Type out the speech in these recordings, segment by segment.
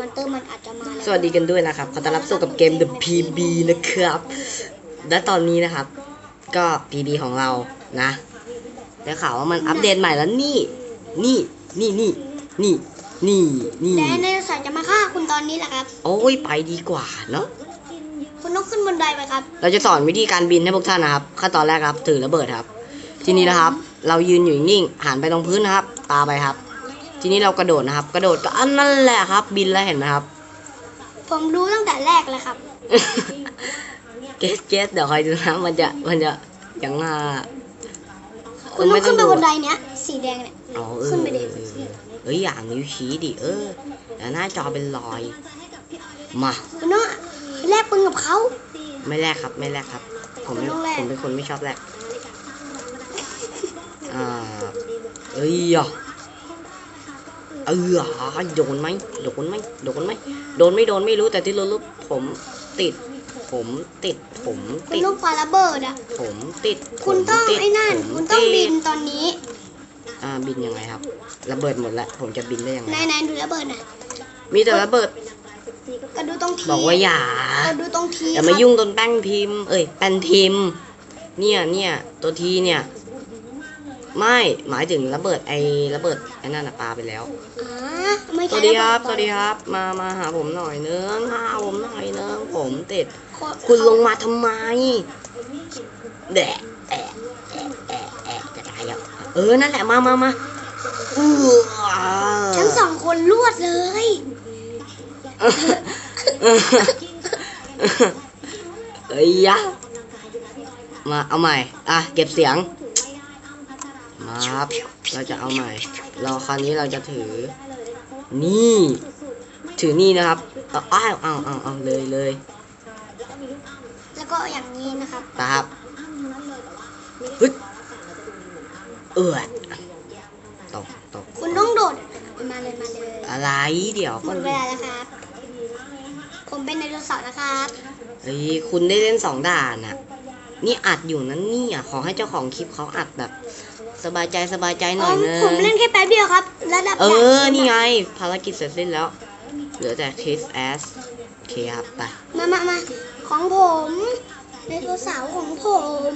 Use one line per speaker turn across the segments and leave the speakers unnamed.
มอนเตอร์มันอาจจะมาแล้ว
สวัสดีกันด้วยนะครับ ขอต้อนรับสู่กับเกม The PB นะครับ และตอนนี้นะครับ ก็ PB ของเรานะได้ข่าวว่ามันอัปเดตใหม่แล้วนี่ นี่ นี่ นี่ นี่ นี่ นี่
และไดโนเสาร์จะมาฆ่าคุณตอนนี้แหละครับ
โอ้ยไปดีกว่าเนาะ
คุณต้องขึ้นบันไดไปครับ
เราจะสอนวิธีการบินให้พวกท่านนะครับ ขั้นตอนแรกครับ ถือระเบิดครับ ทีนี้นะครับ เรายืนอยู่นิ่งๆหันไปตรงพื้นนะครับ ตาไปครับ ทีนี้เรากระโดดนะครับ กระโดดก็อันนั่นแหละครับ บินแล้วเห็นไหมครับ
ผมรู้ตั้งแต่แรกเลยครับ
เกสเกสเดี๋ยวคอยดูนะมันจะมันจะยังอะ
คุณต้องขึ้นไปบนไดเนี้ยสีแดงเนี่ย
อ๋อเออ
ขึ้นไปดิ
เออเอ้ยอย่างนิ้วชี้ดิเออแล้วหน้าจอเป็นรอย มา
คุณต้องแลกปืนกับเขา
ไม่แลกครับ ไม่แลกครับ ผมไม่
ไม่ต้องแลก
ผมเป็นคนไม่ชอบแลกอ่าเอ้ยอะ เออโดนไหมโดนไหมโดนไหมโดนไม่โดนไม่รู้แต่ที่รู้ๆผมติด ผมติดผม
คุณ
ติด
ต้องปาระเบิดอะ
ผมติด
คุณต้อง
ผมติด
ไอ้นั่น
ผม
คุณต้อง
ติด
บินตอนนี้
อ่าบินยังไงครับ ระเบิดหมดแล้วผมจะบินได้ยังไง
นายนายดูระเบิดน่ะ
มีแต่ระเบิด
ก็ดูตรงที
บอกว่าอย่า
ก็ดูตรงที
อย่า
ค
มา
รับ
ยุ่งตนแป้งพิมพ์ เอ้ยแป้นพิมพ์ เนี่ยเนี่ยตัวทีเนี่ย ไม่หมายถึงระเบิดไอ้ระเบิดไอ้นั่นน่ะปาไปแล้ว
อ่าไม่
ส
ใช่
วัสดีครับะส
เบิ
วัสดีครับ มามาหาผมหน่อยนึงหาผมหน่อยนึงผมติด
เขา
คุณลงมาทำไมแดะแอะแอะแอะแอะจะตายแล้วเออนั่นแหละมามามาอื้อ
ทั้งสองคนรวดเลย
เอ้ยยะมาเอาใหม่ อะ เก็บเสียงมา ครับ เราจะเอาใหม่ เราคราวนี้เราจะถือ นี่ ถือนี่นะครับเอาอ้าวเอาเอาเอาเลยเลย
แล้วก็อย่างนี้นะครับ
ตาครับฮึดเอือดตกตก
คุณต้องโดดมาเลยมาเลย
อะไรเดี๋ยว
หมดเวลาแล้วครับ ผมเป็นไดโนเสาร์นะครับ
เฮ้ยคุณได้เล่นสองด่านอะนี่อัดอยู่นั้นนี่อะขอให้เจ้าของคลิปเขาอัดแบบ สบายใจสบายใจหน่อยนึง
ผมเล่นแค่แป๊บเดียวครับ ระดับ
เอ
ด่า
อนี่ไง ภารกิจเสร็จสิ้นแล้ว เหลือแต่คลิฟแอสโอเคครับไป
มามามาของผมไดโนเสาร์ของผม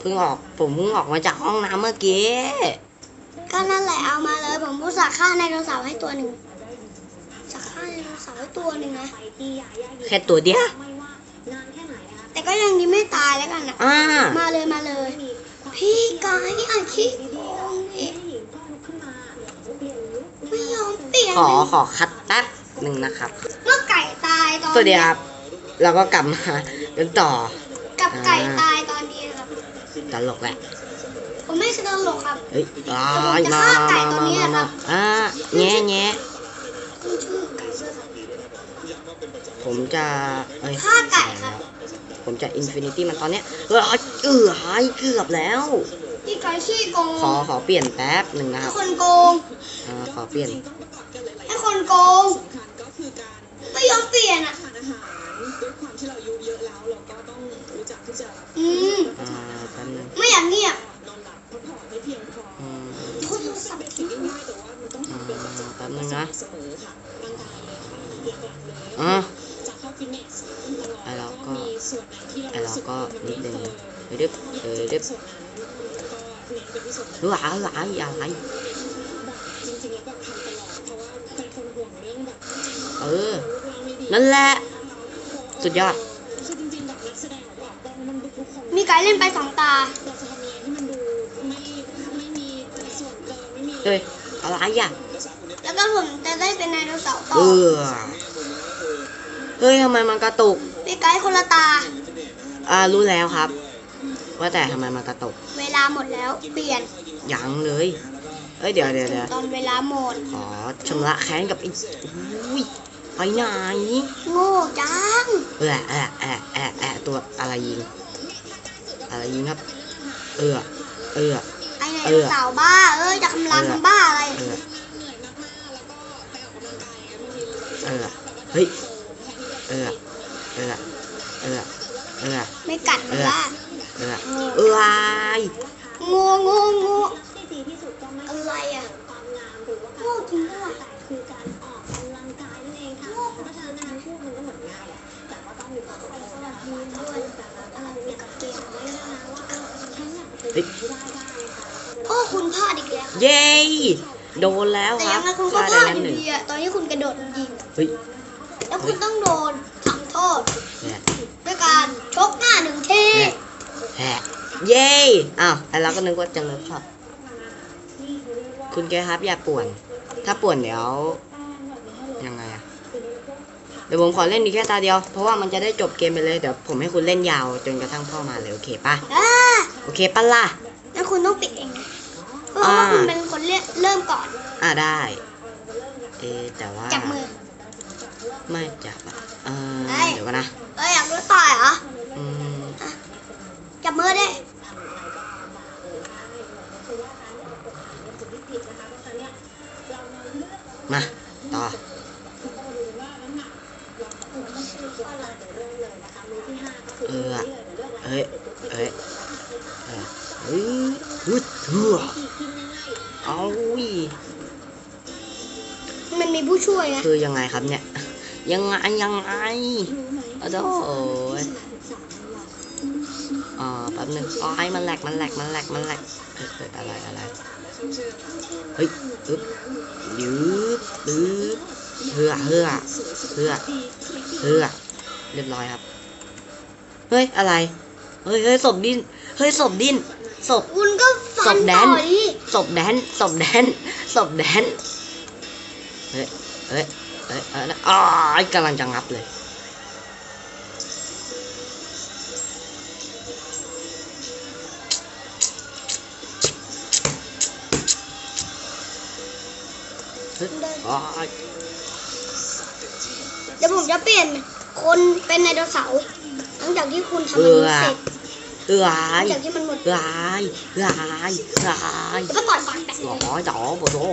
เพิ่งออกผมเพิ่งออกมาจากห้องน้ำเมื่อกี้
ก็นั่นแหละเอามาเลยผมผู้สักฆ่าไดโนเสาร์ให้ตัวหนึ่งสักฆ่าไดโนเสาร์ให้ตัวหนึ่งนะ
แค่ตัวเดียว
แต่ก็ยังดีไม่ตายแล้วกันนะ
อ่า
มาเลยมาเลย พี่กายอะขี้โกงอีกไม่ยอมเปลี่ยน
ขอขอคัดแป๊บหนึ่งนะครับ
เมื่อไก่ตายตอน
สวัสดีครับเราก็กลับมากันต่อ
กับไก่ตายตอนนี้ครับ
ตลกแหละ
ผมไม่ใช่ตลกครับ
เฮ้ยอ้า
แต่ผมจะ
มา
ฆ่าไก่
มา
ตัว
มา
นี้
มา
ครั
มา
บ
อ่าแง่แง่
คุณชื่อไก่เสื้อ
ผมจะเอ้ย
ฆ่าไก่ครับ
ผมจะอินฟินิตี้มันตอนเนี้ยเออเออหายเกือบแล้ว
พี่ไก่ขี้โกง
ขอขอเปลี่ยนแป๊บหนึ่งนะค
ให้
รับ
คนโกง
อ่าขอเปลี่ยน
ให้คนโกงไม่ยอมเปลี่ยนอะอืม
อ่าแป๊บนึง
ไม่อยากเงียบ
อืม
โทรศัพท์ทิ้ง
อ่าแป๊บนึงนะอ่าไอเราก็ไอเรา ก็นิดนึงเดี๋ยวดึบเดี๋ยวดึบรู้อะไรอะไรเออ นั่นแหละ สุดยอด
มีไก่เล่นไปสองตา
เฮ้ยอะไรอะ
แล้วก็ผมจะได้เป็นไดโนเสาร์ต่
เอ
อ
อเฮ้ยทำไมมันกระตุก
พี่ไก่คนละตา
อ่ารู้แล้วครับ ว่าแต่ทำไมมันกระตุก
เวลาหมดแล้วเปลี่ยน
ยังเลย เอ้ยเดี๋ยวเดี๋ยวเดี๋ยว
ตอนเวลาหมด
ขอชำระแค้นกับไอ้อุ้ยไปไหน
โง่จัง
แอะแอะแอะแอะแอะตัวอะไรยิง อะไรยิงครับ เออเออ
ไอได
เอ
โน
อ
เสาร์บ้า เอ้ยจะกำลังทำบ้าอะไร
เออ เออ เฮ้ย เออ เออ เออ เอ
ไม่กัดมันละ
เออะไร
งูงูงูอะไรอะงูจริวารงา
ยนั่องค่าะฉะริงว่ะ
แต่
ว่องามสอะไรเนี่กี่
ย
นั่
นเป็ค่ะโอ้
คุณ
พ
ลาดอีกแล้
วเย้โดน
แล้ว
ค
รับแต่
ยั
งไงคุณก็พลาดอยู่
ดีอะตอนที่คุณกระโดดยิง
เฮ้ย
แล้วคุณต้องโดน ทำโทษ
แหะ
ด้วยการชกหน้าหนึ่งที
แหะแหะเย้อ้าวไอ้เราก็นึกว่าจะเลิฟครับ คุณแกครับอย่าป่วน ถ้าป่วนเดี๋ยว ยังไงอะเดี๋ยวผมขอเล่นดีแค่ตาเดียว เพราะว่ามันจะได้จบเกมไปเลย เดี๋ยวผมให้คุณเล่นยาวจนกระทั่งพ่อมาเลย โอเคปะ
อ่า
โอเคปะล่ะ
แล้วคุณต้องปิดเองนะเพราะว่า
อ่า
คุณเป็นคนเริ่มเริ่มก่อน
อ่าได้ เอะแต่ว่า
จับมือ
ไม่จับอะเออ
เอ้ย
เดี๋ยวก่อนนะ
เอ้ยอยากรู้ต่อยเหรอ
อืม
จับมือได้
มาต่อเออเอ้ยเอ้ยเออเฮ้ยฮึดทั่วเอาวิ
มันมีผู้ช่วยนะ
คือยังไงครับเนี่ย ยังไงยังไงโอ้โหอ่าแป๊บนึงอ๋อไอ้มันแหลกมันแหลกมันแหลกมันแหลกเฮ้ยเฮ้ยอะไรอะไรเฮ้ยอึ๊บยืบปึ๊บเฮือเฮือเฮือเฮือเรียบร้อยครับ เฮ้ย อะไร เฮ้ยเฮ้ยศพดิ้น เฮ้ยศพดิ้นศพ
คุณก็ฟัน
ศพแด
ต่
น
อดิ
ศพแดนศพแดนศพแดนเฮ้ย เฮ้ย เฮ้ยเอ้ยอ๋อกำลังจะงับเลยเฮ้ยอ๋อ
เดี๋ยวผมจะเปลี่ยนคนเป็นไดโนเสาร์หลังจากที่คุณทำ
เอื
มัน
อ
เสร็จ
เอือ
หลั
ย
งจากที่มันหมด
เอือยเอือยเอือย
แล้วก็ต่อยปากแตก
หรอจ๋อปวดโอ้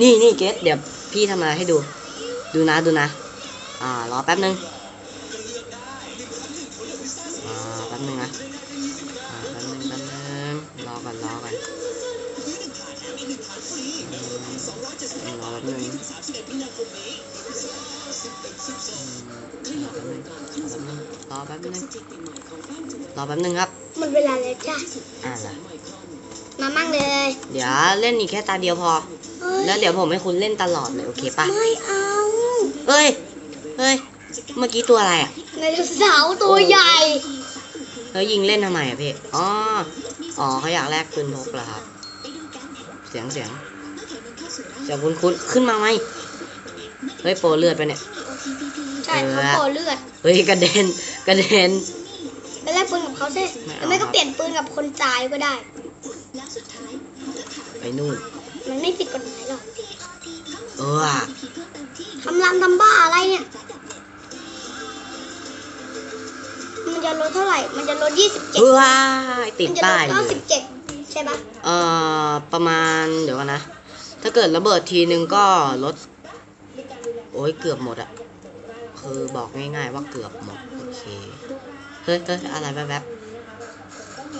นี่นี่เกสเดี๋ยว พี่ทำอะไรให้ดู ดูนะดูนะ อ่ารอแป๊บนึงอ่าแป๊บนึงนะอ่าแป๊บนึงแป๊บนึงรอก่อนรอก่อนอืมรอแป๊บนึงอืมรอแป๊บนึงรอแป๊บนึงรอแป๊บนึงครับ
หมดเวลาแล้วจ้ะ
อ่าล่ะ
มามั่งเลย
เดี๋ยวเล่นอีกแค่ตาเดียวพอ
เฮ้ย
แล้วเดี๋ยวผมให้คุณเล่นตลอดเลยโอเคปะ
ไม่เอา
เฮ้ย เฮ้ย เมื่อกี้ตัวอะไรอะ
ไดโนเสาร์ตัวใหญ่
เฮ้ยยิงเล่นทำไมอะพี่อ๋ออ๋อเขาอยากแลกปืนพกเหรอครับ เสียงเสียงเสียงคุณคุณขึ้นมาไหมเฮ้ยโปรเลือดไปเนี่ย
ใช่เขาโผล่เลือด
เฮ้ยกระเด็นกระเด็น
ไปแลกปืนกับเขาสิ
ไม่
ห
เอา
รือไม่ก็เปลี่ยนปืนกับคนตายก็ได้
ไปนู่น
มันไม่ผิดกฎหมายหรอก
เออ
ทำรำทำบ้าอะไรเนี่ย มันจะลดเท่าไหร่ มันจะลด27
เฮ้ยติด
มันจะล
ป้า
ด
ยเลย
97ใช่ปะ
เอ่อ ประมาณเดี๋ยวก่อนนะ ถ้าเกิดระเบิดทีนึงก็ลด โอ้ยเกือบหมดอะคือบอกง่ายๆว่าเกือบหมด โอเค เฮ้ยเฮ้ยอะไรแวบ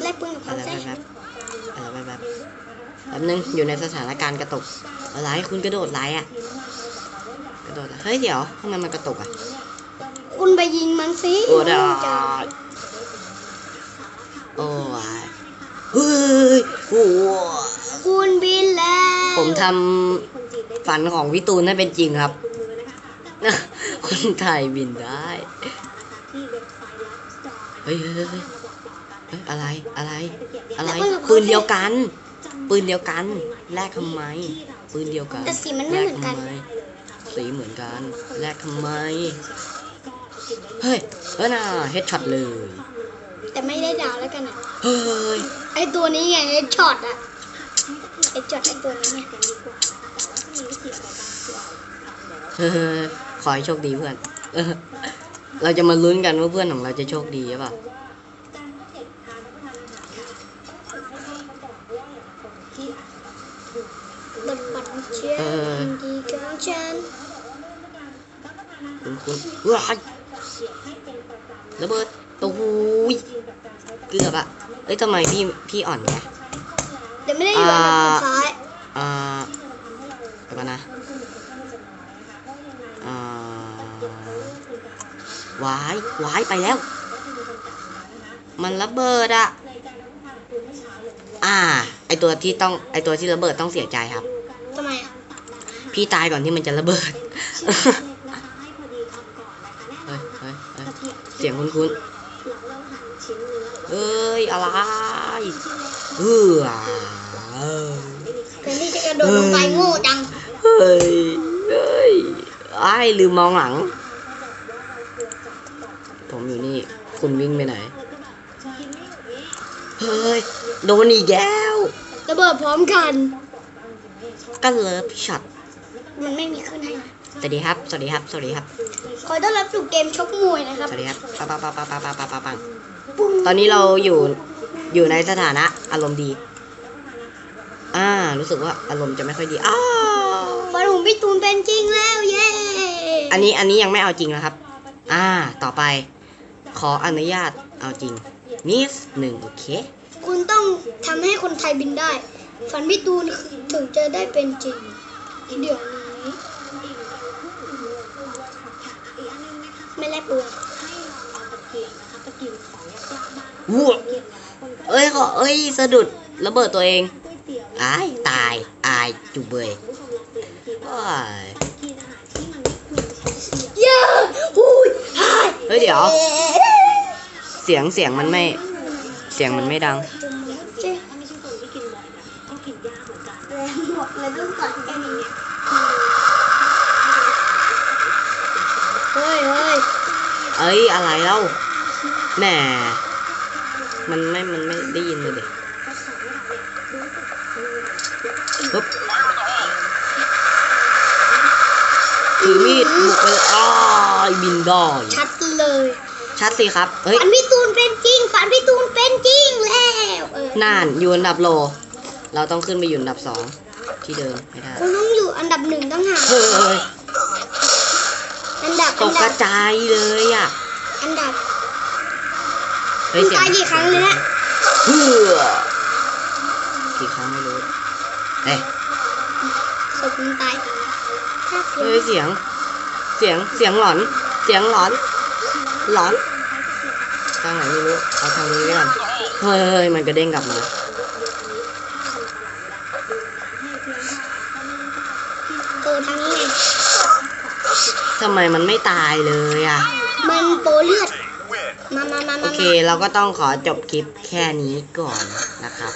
แลกปืนกับ
ๆอะ
เขา
ไร
สิ
แวบๆอะไรแวบๆ แป๊บนึงอยู่ในสถานการณ์กระตุกอะไรคุณกระโดดไรอะกระโดดอะไรเฮ้ยเดี๋ยวทำไมมันกระตุกอะ
คุณไปยิงมันสิ
โอ้ได้
จะ
โอ้ยเฮ้ยโอ้ย
คุณบินแล้ว
ผมทำฝันของพี่ตูนให้เป็นจริงครับ คนไทยบินได้ เฮ้ยเฮ้ยเฮ้ยเฮ้ยเฮ้ยอะไรอะไร อะไร ปืนเดียวกัน ปืนเดียวกันแลกทำไม ปืนเดียวกัน
แต่สีมันไม่เหมือนกัน
แลทำไสีเหมือนกันแลกทำไม เฮ้ยเออน่ะเฮดช็อตเลย
แต่ไม่ได้ดาวแล้วกันอะ
เฮ้ย
ไอตัวนี้ไงไอช็อตอะไอช็อตไอตัวนี้ไง
เออขอให้โชคดีเพื่อนเออเราจะมาลุ้นกันว่าเพื่อนของเราจะโชคดีหรือเปล่า
บนปันเชีย
เออ
นดีกับฉัน
คุณคุณว้ายระเบิดตูยเกือบอะเอ้ยทำไมพี่พี่อ่อนแก
เดี๋ยวไม่ได้อยู่อันดับสุดท้าย
อ่าเดี๋ยวก่อนนะอ่าวายวายไปแล้ว มันระเบิดอะ อ่า ไอตัวที่ต้องไอตัวที่ระเบิดต้องเสียใจครับ
ทำไมอะ
พี่ตายก่อนที่มันจะระเบิด เฮ้ยเฮ้ยเฮ้ยเสียงคุ้นๆเอ้ยอะไรเออ
แทนที่จะกระโดดลงไปโง่จัง
เฮ้ยเฮ้ยไอ้ายลืมมองหลัง ผมอยู่นี่ คุณวิ่งไปไหน เฮ้ย โดนอีกแล้ว
ระเบิดพร้อมกัน
ก็เลิฟช็อต
มันไม่มีขึ้นให้นะ
สวัสดีครับ สวัสดีครับ สวัสดีครับ
ขอต้อนรับสู่เกมชกมวยนะครับ
สวัสดีครับปังปังปังปังปังปังปังปังปัง
ปุ้ง
ตอนนี้เราอยู่อยู่ในสถานะอารมณ์ดี อ่า รู้สึกว่าอารมณ์จะไม่ค่อยดี อ้าว
บอลของพี่ตูนเป็นจริงแล้ว เย้
อันนี้อันนี้ยังไม่เอาจริงนะครับ อ่า ต่อไป ขออนุญาตเอาจริงนิดหนึ่งโอเค
คุณ ต้องทำให้คนไทยบินได้ ฝันพี่ตูนถึงจะได้เป็นจริง เดี๋ยวนี้ไม่แลกเปลือก
วู้เอ้ยขอเอ้ยสะดุดระเบิดตัวเองอายตายอายจุเบยว้าย
เย้หูยหาย
เฮ้ยเดี๋ยว เสียงเสียงมันไม่ เสียงมันไม่ดัง
เจ๊แรงหมดเลยต้องตัดแค่นี้เฮ้ยเฮ้ย
เอ้ยอะไรเล่าแหมมันไม่ มันไม่ได้ยินเลยเด็กปึ๊บถือมีดบุกไปเลยอ้ายบินได้
ชัดเลย
ชัดสิครับ เฮ้ย
ฝันพี่ตูนเป็นจริง ฝันพี่ตูนเป็นจริงแล้วเออ
น่านอยู่อันดับโล เราต้องขึ้นไปอยู่อันดับสองที่เดิมไม่ได้
คุณต้องอยู่อันดับหนึ่งต้องหาก
เฮ้ย
อันดับ
ต
อั
ก
น
ก
ดั
ระ
บ
จายเลยอะ
อันดับ
เฮ้ย
คุณ
เสียง
ตายกี่ครั้งเลยนะ
เฮ้อกี่ครั้งไม่รู้เอ้ย
ศพคุณตายถ้าเสีย
เฮ้ยเสียง เสีงเสียงหลอน เสียงหลอน หลอนทางไหนไม่รู้เอาทางนี้ก่อนเฮ้ยเฮ้ยมันกระเด้งกลับมา
เออทางนี้ไง
ทำไมมันไม่ตายเลยอะ
มันโปรเลือด มามามา
โอ
มา
เค เราก็ต้องขอจบคลิปแค่นี้ก่อนนะครับ